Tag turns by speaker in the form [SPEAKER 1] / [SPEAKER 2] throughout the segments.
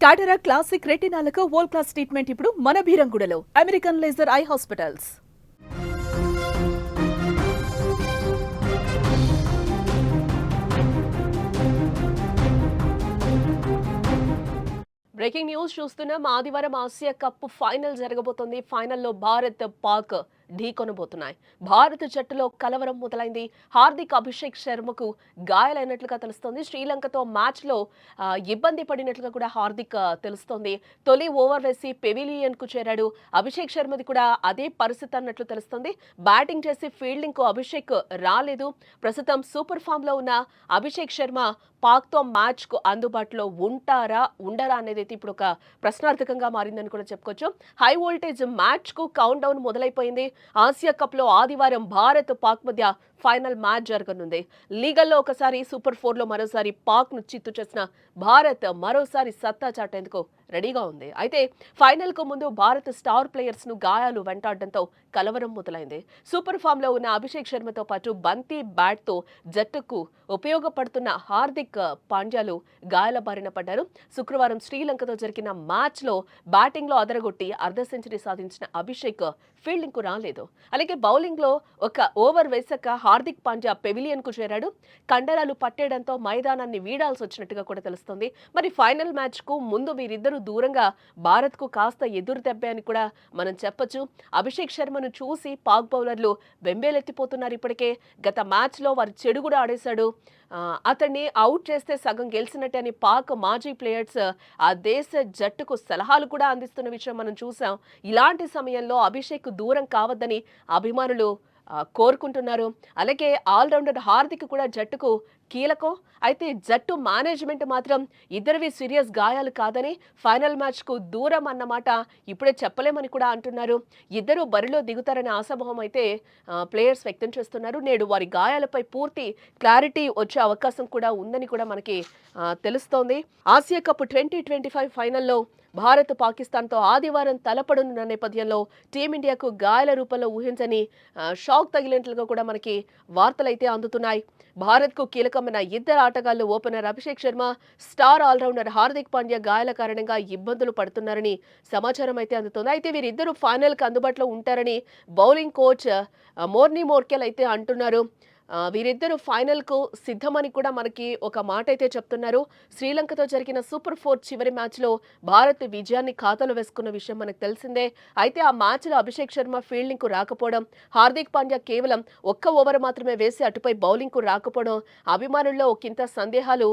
[SPEAKER 1] టాటరా classic రెటినాలకు world class treatment ఇప్పుడు మన బీరంగుడలో American laser eye hospitals
[SPEAKER 2] breaking news చూస్తున్నాం ఆదివారం ఆసియా కప్ ఫైనల్ జరగబోతోంది. ఫైనల్లో భారత్ పాక్ ఢీకొనబోతున్నాయి. భారత జట్టులో కలవరం మొదలైంది. హార్దిక్ అభిషేక్ శర్మకు గాయాలైనట్లుగా తెలుస్తోంది. శ్రీలంకతో మ్యాచ్లో ఇబ్బంది పడినట్లుగా కూడా హార్దిక్ తెలుస్తోంది. తొలి ఓవర్ వేసి పెవిలియన్కు చేరాడు. అభిషేక్ శర్మది కూడా అదే పరిస్థితి అన్నట్లు తెలుస్తోంది. బ్యాటింగ్ చేసి ఫీల్డింగ్కు అభిషేక్ రాలేదు. ప్రస్తుతం సూపర్ ఫామ్లో ఉన్న అభిషేక్ శర్మ పాక్తో మ్యాచ్కు అందుబాటులో ఉంటారా ఉండరా అనేది అయితే ఇప్పుడు ఒక ప్రశ్నార్థకంగా మారిందని కూడా చెప్పుకోవచ్చు. హై వోల్టేజ్ మ్యాచ్కు కౌంట్ డౌన్ మొదలైపోయింది. ఆసియా కప్లో ఆదివారం భారత్ పాక్ మధ్య ఫైనల్ మ్యాచ్ జరగనుంది. లీగల్లో ఒకసారి సూపర్ ఫోర్లో మరోసారి పాక్ను చిత్తు చేసిన భారత్ మరోసారి సత్తా చాటేందుకు రెడీగా ఉంది. అయితే ఫైనల్కు ముందు భారత్ స్టార్ ప్లేయర్స్ను గాయాలు వెంటాడడంతో కలవరం మొదలైంది. సూపర్ ఫామ్లో ఉన్న అభిషేక్ శర్మతో పాటు బంతి బ్యాట్తో జట్టుకు ఉపయోగపడుతున్న హార్దిక్ పాండ్యాలు గాయాల బారిన పడ్డారు. శుక్రవారం శ్రీలంకతో జరిగిన మ్యాచ్లో బ్యాటింగ్లో అదరగొట్టి అర్ధ సెంచరీ సాధించిన అభిషేక్ ఫీల్డింగ్కు రాలేదు అలాగే బౌలింగ్లో ఒక ఓవర్ వేసాక హార్దిక్ పాండ్యా పెవిలియన్కు చేరాడు. కండరాలు పట్టేయడంతో మైదానాన్ని వీడాల్సి వచ్చినట్టుగా కూడా తెలుస్తుంది. మరి ఫైనల్ మ్యాచ్కు ముందు వీరిద్దరూ దూరంగా భారత్కు కాస్త ఎదురు దెబ్బే అని కూడా మనం చెప్పొచ్చు. అభిషేక్ శర్మను చూసి పాక్ బౌలర్లు వెంబేలెత్తిపోతున్నారు ఇప్పటికే. గత మ్యాచ్లో వారు చెడు కూడా ఆడేశాడు. అతన్ని అవుట్ చేస్తే సగం గెలిచినట్టే అని పాక్ మాజీ ప్లేయర్స్ ఆ దేశ జట్టుకు సలహాలు కూడా అందిస్తున్న విషయం మనం చూసాం. ఇలాంటి సమయంలో అభిషేక్ దూరం కావద్దని అభిమానులు కోరుకుంటున్నారు. అలాగే ఆల్రౌండర్ హార్దిక్ కూడా జట్టుకు కీలకం. అయితే జట్టు మేనేజ్మెంట్ మాత్రం ఇద్దరివి సీరియస్ గాయాలు కాదని ఫైనల్ మ్యాచ్కు దూరం అన్నమాట ఇప్పుడే చెప్పలేమని కూడా అంటున్నారు. ఇద్దరు బరిలో దిగుతారనే ఆశాభావం అయితే ప్లేయర్స్ వ్యక్తం చేస్తున్నారు. నేడు వారి గాయాలపై పూర్తి క్లారిటీ వచ్చే అవకాశం కూడా ఉందని కూడా మనకి తెలుస్తోంది. Asia cup twenty twenty five ఫైనల్లో భారత్ పాకిస్తాన్తో ఆదివారం తలపడనున్న నేపథ్యంలో టీమిండియాకు గాయాల రూపంలో ఊహించని షాక్ తగిలినట్లుగా కూడా మనకి వార్తలైతే అందుతున్నాయి. భారత్కు కీలకమైన ఇద్దరు ఆటగాళ్ళు opener Abhishek Sharma star allrounder Hardik Pandya గాయాల కారణంగా ఇబ్బందులు పడుతున్నారని సమాచారం అయితే అందుతుంది. అయితే వీరిద్దరూ ఫైనల్కి అందుబాటులో ఉంటారని బౌలింగ్ కోచ్ మోర్నీ మోర్కెల్ అయితే అంటున్నారు. వీరిద్దరూ ఫైనల్కు సిద్ధమని కూడా మనకి ఒక మాట అయితే చెప్తున్నారు. శ్రీలంకతో జరిగిన సూపర్ ఫోర్ చివరి మ్యాచ్లో భారత్ విజయాన్ని ఖాతాలో వేసుకున్న విషయం మనకు తెలిసిందే. అయితే ఆ మ్యాచ్లో అభిషేక్ శర్మ ఫీల్డింగ్కు రాకపోవడం హార్దిక్ పాండ్యా కేవలం ఒక్క ఓవర్ మాత్రమే వేసి అటుపై బౌలింగ్కు రాకపోవడం అభిమానుల్లో ఒకంత సందేహాలు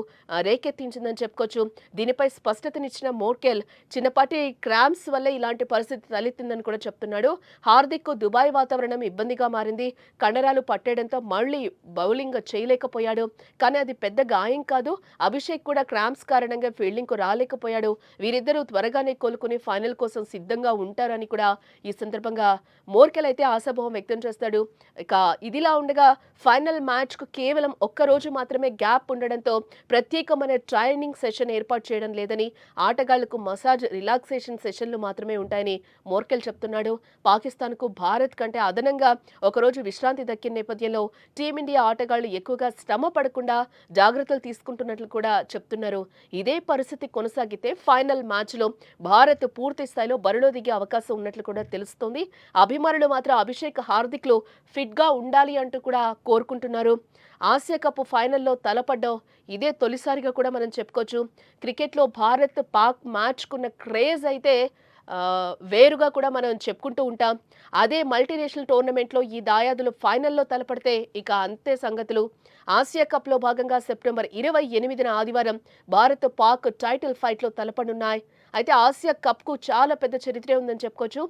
[SPEAKER 2] రేకెత్తించిందని చెప్పుకోవచ్చు. దీనిపై స్పష్టతనిచ్చిన మోర్కెల్ చిన్నపాటి క్రామ్స్ వల్ల ఇలాంటి పరిస్థితి తలెత్తిందని కూడా చెప్తున్నాడు. హార్దిక్ దుబాయ్ వాతావరణం ఇబ్బందిగా మారింది. కండరాలు పట్టేయడంతో మళ్ళీ బౌలింగ్ చేయలేకపోయాడు. కానీ అది పెద్ద గాయం కాదు. అభిషేక్ కూడా క్రాంప్స్ కారణంగా ఫీల్డింగ్కు రాలేకపోయాడు. వీరిద్దరూ త్వరగానే కోలుకుని ఫైనల్ కోసం సిద్ధంగా ఉంటారని కూడా ఈ సందర్భంగా మోర్కెల్ అయితే ఆశాభావం వ్యక్తం చేస్తాడు. ఇక ఇదిలా ఉండగా ఫైనల్ మ్యాచ్కు కేవలం ఒక్క రోజు మాత్రమే గ్యాప్ ఉండడంతో ప్రత్యేకమైన ట్రైనింగ్ సెషన్ ఏర్పాటు చేయడం లేదని ఆటగాళ్ళకు మసాజ్ రిలాక్సేషన్ సెషన్లు మాత్రమే ఉంటాయని మోర్కెల్ చెప్తున్నాడు. పాకిస్తాన్కు భారత్ కంటే అదనంగా ఒకరోజు విశ్రాంతి దక్కిన నేపథ్యంలో టీమిండియా ఆటగాళ్ళు ఎక్కువగా శ్రమ పడకుండా జాగ్రత్తలు తీసుకుంటున్నట్లు కూడా చెప్తున్నారు. ఇదే పరిస్థితి కొనసాగితే ఫైనల్ మ్యాచ్లో భారత్ పూర్తి స్థాయిలో బరిలో దిగే అవకాశం ఉన్నట్లు కూడా తెలుస్తోంది. అభిమానులు మాత్రం అభిషేక్ హార్దిక్లు ఫిట్గా ఉండాలి అంటూ కూడా కోరుకుంటున్నారు. ఆసియా కప్ ఫైనల్లో తలపడ్డం ఇదే తొలిసారిగా కూడా మనం చెప్పుకోవచ్చు. క్రికెట్లో భారత్ పాక్ మ్యాచ్కున్న క్రేజ్ అయితే వేరుగా కూడా మనం చెప్పుకుంటూ ఉంటాం. అదే మల్టీనేషనల్ టోర్నమెంట్లో ఈ దాయాదులు ఫైనల్లో తలపడితే ఇక అంతే సంగతులు. ఆసియా కప్లో భాగంగా సెప్టెంబర్ ఇరవై ఎనిమిదిన ఆదివారం భారత్ పాక్ టైటిల్ ఫైట్లో తలపడున్నాయి అయితే ఆసియా కప్కు చాలా పెద్ద చరిత్రే ఉందని చెప్పుకోవచ్చు.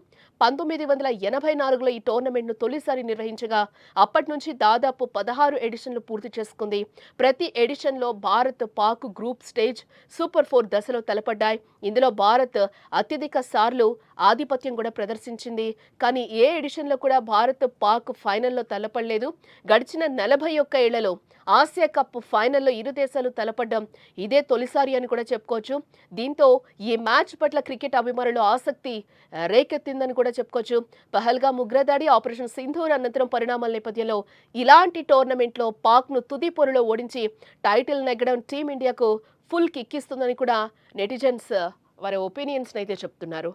[SPEAKER 2] పంతొమ్మిది వందల ఎనభై నాలుగులో ఈ టోర్నమెంట్ను తొలిసారి నిర్వహించగా అప్పటి నుంచి దాదాపు పదహారు ఎడిషన్లు పూర్తి చేసుకుంది. ప్రతి ఎడిషన్లో Bharat Pak group stage super four దశలో తలపడ్డాయి. ఇందులో భారత్ అత్యధిక సార్లు ఆధిపత్యం కూడా ప్రదర్శించింది. కానీ ఏ ఎడిషన్లో కూడా భారత్ పాక్ ఫైనల్లో తలపడలేదు. గడిచిన నలభై ఒక్క ఏళ్ళలో ఆసియా కప్ ఫైనల్లో ఇరు దేశాలు తలపడ్డం ఇదే తొలిసారి అని కూడా చెప్పుకోవచ్చు. దీంతో ఈ మ్యాచ్ మ్యాచ్ పట్ల క్రికెట్ అభిమానులు ఆసక్తి రేకెత్తిందని కూడా చెప్పుకోవచ్చు. పహల్గా ముగ్రదాడి ఆపరేషన్ సింధూర్ అనంతరం పరిణామాల నేపథ్యంలో ఇలాంటి టోర్నమెంట్లో పాక్ను తుది పొరలో ఓడించి టైటిల్ నెగ్గడం టీమిండియాకు ఫుల్ కిక్కిస్తుందని కూడా నెటిజన్స్ వారి ఒపీనియన్స్ అయితే చెప్తున్నారు.